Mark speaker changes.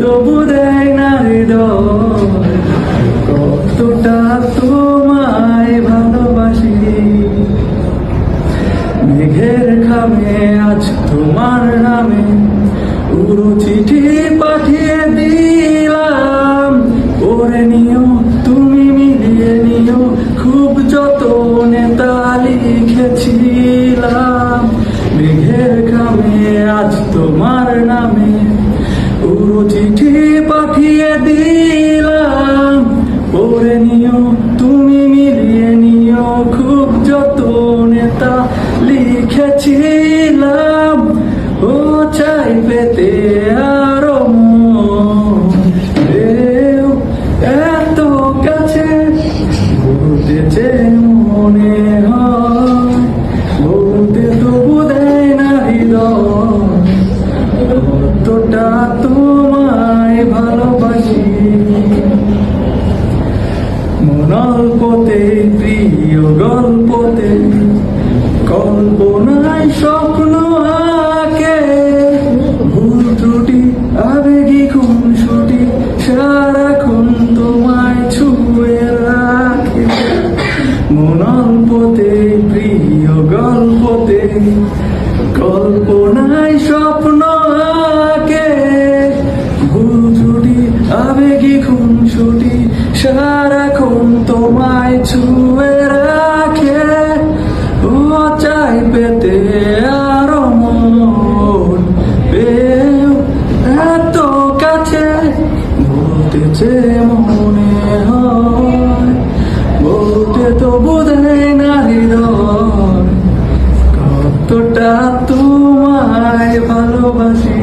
Speaker 1: তো বুঝাই না হৃদয়। কতটা তোমায় ভালোবাসি। মেঘের খামে আজ তোমার নামে পুরো চিঠি পাঠিয়ে দিলাম। করে নিও, তুমি মিলিয়ে নিও, খুব যতনে তা লিখেছিলাম মেঘের খামে আজ তোমার নামে চিঠি পাঠিয়ে দিলাম। করে নিও, তুমি মিলিয়ে নিও, খুব যতনে তা লিখেছিলাম। ও চাই পেতে আরও এত কাছে বলতে মনে। মনল্পতে প্রিয় গল্পতে। কল্পনায় স্বপ্ন আঁকে। ভুল ত্রুটি, আবেগী খুন ছুটি সারাক্ষণ তোমায় ছুঁয়ে রাখে। ও চাই পেতে আরও এত কাছে, বলতে যে মনে তো বোধে না হৃদয় কতটা তোমায় ভালোবাসি